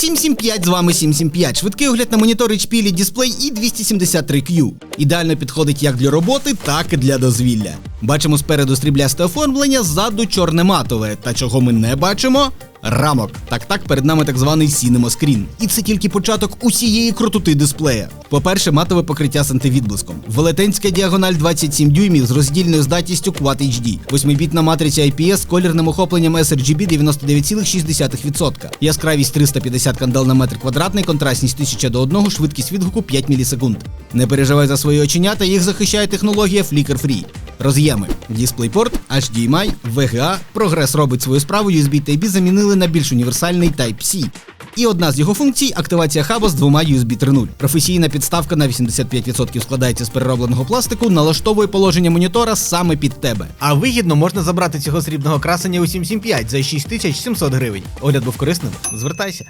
775 з вами 775. Швидкий огляд на монітори HP LED дисплей і 273Q. Ідеально підходить як для роботи, так і для дозвілля. Бачимо спереду стріблясте оформлення, ззаду чорне матове. Та чого ми не бачимо? Рамок. Так так, перед нами так званий Cinema Screen. І це тільки початок усієї крутоти дисплея. По-перше, матове покриття з антивідблиском. Велетенська діагональ 27 дюймів з роздільною здатністю Quad HD. 8-бітна матриця IPS з колірним охопленням sRGB 99,6%. Яскравість 350 кандел на метр квадратний, контрастність 1000 до 1, швидкість відгуку 5 мілісекунд. Не переживай за свої оченята, їх захищає технологія Flicker Free. Роз'єми DisplayPort, HDMI, VGA, прогрес робить свою справу, USB Type-B замінили на більш універсальний Type-C. І одна з його функцій активація хаба з двома USB 3.0. Професійна підставка на 85% складається з переробленого пластику, налаштовує положення монітора саме під тебе. А вигідно можна забрати цього срібного красення у 775 за 6700 гривень. Огляд був корисним? Звертайся.